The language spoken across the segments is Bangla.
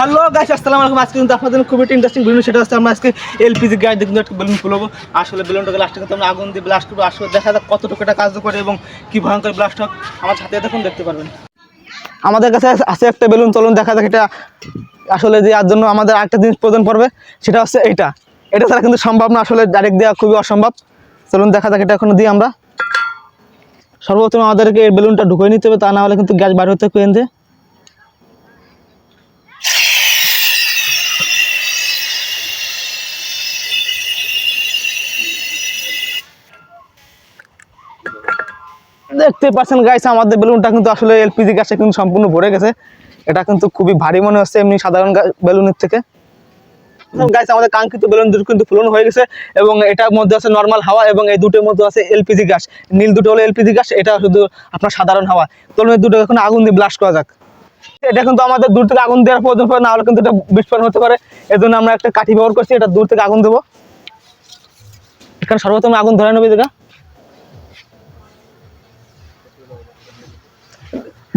হ্যালো গাইস আসসালামু আলাইকুম। আজকে কিন্তু আপনাদের খুবই ইন্টারেস্টিং ভিডিও সেটা হচ্ছে আমরা আজকে এলপিজি গ্যাস দেখুন একটা বেলুন খুলবো আসলে বেলুনটাকে লাস্টে কিন্তু আমরা আগুন দিয়ে ব্লাস্ট করব। আসলে দেখা যাক কতটুকু এটা কাজ করে এবং কি ভয়ঙ্কর ব্লাস্ট হোক আমার হাতে দেখুন, দেখতে পারবেন। আমাদের কাছে আছে একটা বেলুন চলুন দেখা যাক এটা আসলে দেওয়ার জন্য আমাদের আরেকটা জিনিস প্রয়োজন পড়বে। সেটা হচ্ছে এইটা এটা ছাড়া কিন্তু সম্ভব না, আসলে ডাইরেক্ট দেওয়া খুবই অসম্ভব। চলুন দেখা যাক এটা এখন দিই আমরা। সর্বপ্রথম আমাদেরকে এই বেলুনটা ঢুকিয়ে নিতে হবে, তা না হলে কিন্তু গ্যাস বার হতে কেন্দ্রে। দেখতে পাচ্ছেন গাইস আমাদের বেলুনটা কিন্তু আসলে এলপিজি গ্যাসে কিন্তু সম্পূর্ণ ভরে গেছে। এটা কিন্তু খুবই ভারী মনে হচ্ছে, এমনি সাধারণ বেলুনের থেকে। গাইস আমাদের কাঙ্ক্ষিত বেলুন দুটো কিন্তু ফুলন হয়ে গেছে এবং এটার মধ্যে আছে নর্মাল হাওয়া এবং এই দুটোর মধ্যে আছে এলপিজি গ্যাস নীল দুটো হলো এলপিজি গ্যাস এটা শুধু আপনার সাধারণ হাওয়া। চলুন এই দুটো এখন আগুন দিয়ে ব্লাস্ট করা যাক। এটা কিন্তু আমাদের দূর থেকে আগুন দেওয়ার প্রয়োজন পড়ে না হলে কিন্তু এটা বিস্ফোরণ হতে পারে। এজন্য আমরা একটা কাঠি ব্যবহার করছি, এটা দূর থেকে আগুন দেবো। এখানে সর্বপ্রথম আগুন ধরে নেবে দেখা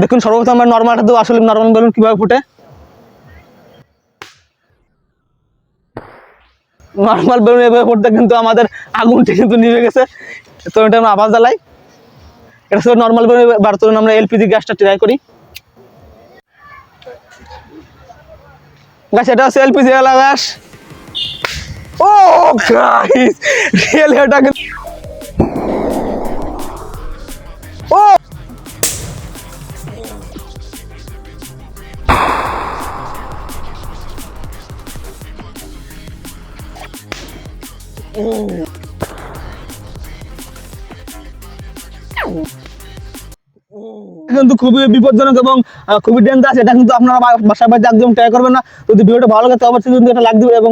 দেখুন, সর্বপ্রথম আমরা নর্মালটা দেবো। আসলে নর্মাল বেলুন, কীভাবে ফুটে? নর্মাল বেলুন, এভাবে ফুটতে কিন্তু আমাদের আগুনটা কিন্তু নিভে গেছে। তো এটা আমরা আবার জ্বালাই। এটা শুধু নর্মাল বেলুন বার চলুন আমরা এলপিজি গ্যাসটা ট্রাই করি। গাছ এটা হচ্ছে এলপিজি এলা গ্যাস ও গাইস রিয়েল এটা কিন্তু কিন্তু খুবই বিপজ্জনক এবং খুবই ডেঞ্জার এটা কিন্তু আপনারা বাসার বাড়িতে একদম ট্রাই করবেন না। যদি ভিডিওটা ভালো লাগে, তো অবশ্যই কিন্তু এটা লাইক দিবে এবং